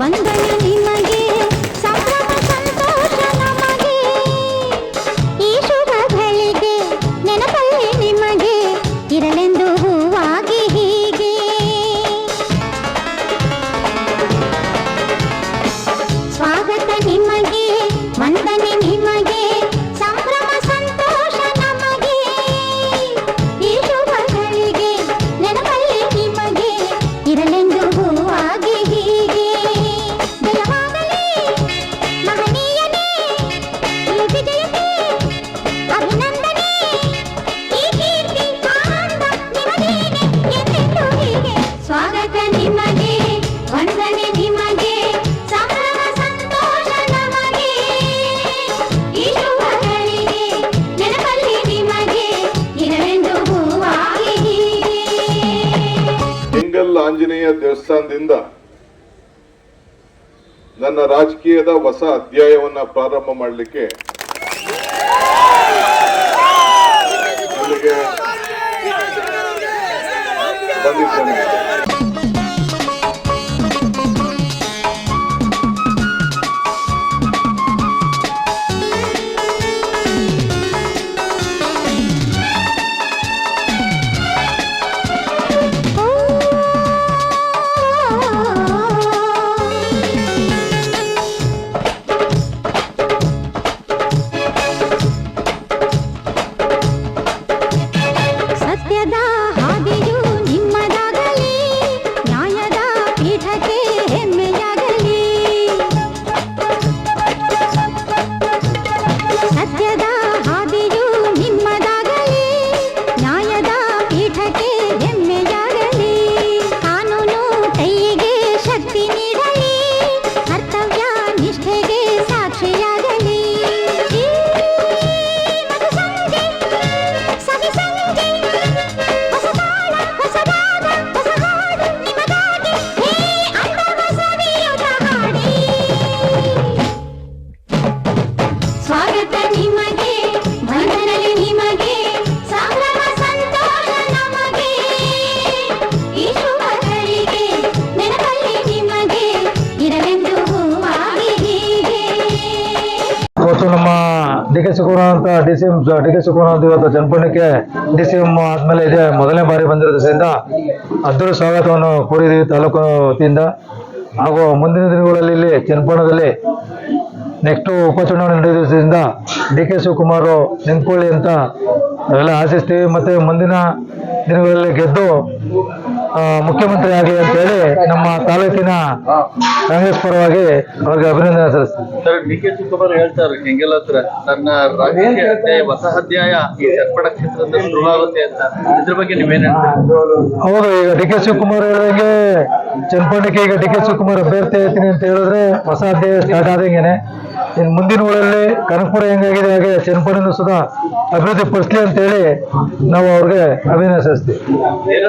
வந்தன ಹಿಂಗಲ್ ಆಂಜನೇಯ ದೇವಸ್ಥಾನದಿಂದ ನನ್ನ ರಾಜಕೀಯದ ಹೊಸ ಅಧ್ಯಾಯವನ್ನ ಪ್ರಾರಂಭ ಮಾಡಲಿಕ್ಕೆ ಬಂದಿದ್ದೇನೆ. ಇವತ್ತು ನಮ್ಮ ಡಿ ಕೆ ಶಿವಕುಮಾರ್ ಅಂತ D C M, D K Shivakumar ಅಂತ ಇವತ್ತು ಜನಪಣಕ್ಕೆ ಡಿ ಸಿ ಎಂ ಆದ್ಮೇಲೆ ಇದೆ ಮೊದಲನೇ ಬಾರಿ ಬಂದಿರೋದ್ರಿಂದ ಅದ್ದೂರಿ ಸ್ವಾಗತವನ್ನು ಕೋರಿದ್ದೀವಿ ತಾಲೂಕು ವತಿಯಿಂದ ಹಾಗೂ ಮುಂದಿನ ದಿನಗಳಲ್ಲಿ ಇಲ್ಲಿ ಚನ್ನಪಟ್ಟಣದಲ್ಲಿ ನೆಕ್ಸ್ಟ್ ಉಪಚುನಾವಣೆ ನಡೆಯೋದ್ರಿಂದ ಡಿ ಕೆ ಶಿವಕುಮಾರ್ ನಿಂತ್ಕೊಳ್ಳಿ ಅಂತ ನಾವೆಲ್ಲ ಆಶಿಸ್ತೀವಿ ಮತ್ತೆ ಮುಂದಿನ ದಿನಗಳಲ್ಲಿ ಗೆದ್ದು ಮುಖ್ಯಮಂತ್ರಿ ಆಗಲಿ ಅಂತೇಳಿ ನಮ್ಮ ತಾಲೂಕಿನ ಕಾಂಗ್ರೆಸ್ ಪರವಾಗಿ ಅವ್ರಿಗೆ ಅಭಿನಂದನೆ ಸಲ್ಲಿಸ್ತೀವಿ. ಡಿ ಕೆ ಶಿವಕುಮಾರ್ ಹೇಳ್ತಾರೆ ಹಿಂಗೆಲ್ಲ ಹತ್ರ ನನ್ನ ರಾಜಕೀಯ ಅಧ್ಯಾಯ ಹೊಸ ಅಧ್ಯಾಯ ಈ ಚರ್ಪಡ ಕ್ಷೇತ್ರದಲ್ಲಿ ಶುರುವಾಗುತ್ತೆ ಅಂತ. ಇದ್ರ ಬಗ್ಗೆ ನೀವೇನ್ ಹೇಳ್ತೀರಾ? ಹೌದು ಈಗ ಡಿ ಕೆ ಶಿವಕುಮಾರ್ ಹೇಳಿದಂಗೆ ಚನ್ನಪಟ್ಟಣಕ್ಕೆ ಈಗ ಡಿ ಕೆ ಶಿವಕುಮಾರ್ ಅಭ್ಯರ್ಥಿ ಹೇಳ್ತೀನಿ ಅಂತ ಹೇಳಿದ್ರೆ ಹೊಸ ಅಧ್ಯಾಯ ಸ್ಟಾರ್ಟ್ ಆದಂಗೆನೆ. ಇನ್ನು ಮುಂದಿನ ಊರಲ್ಲಿ ಕನಕಪುರ ಹೆಂಗಾಗಿದೆ ಹಾಗೆ ಚನ್ನಪಟ್ಟಣ ಸುದಾ ಅಭಿವೃದ್ಧಿ ಪಡಿಸ್ಲಿ ಅಂತೇಳಿ ನಾವು ಅವ್ರಿಗೆ ಅಭಿನಂದಿಸ್ತೀವಿ. ಏನೋ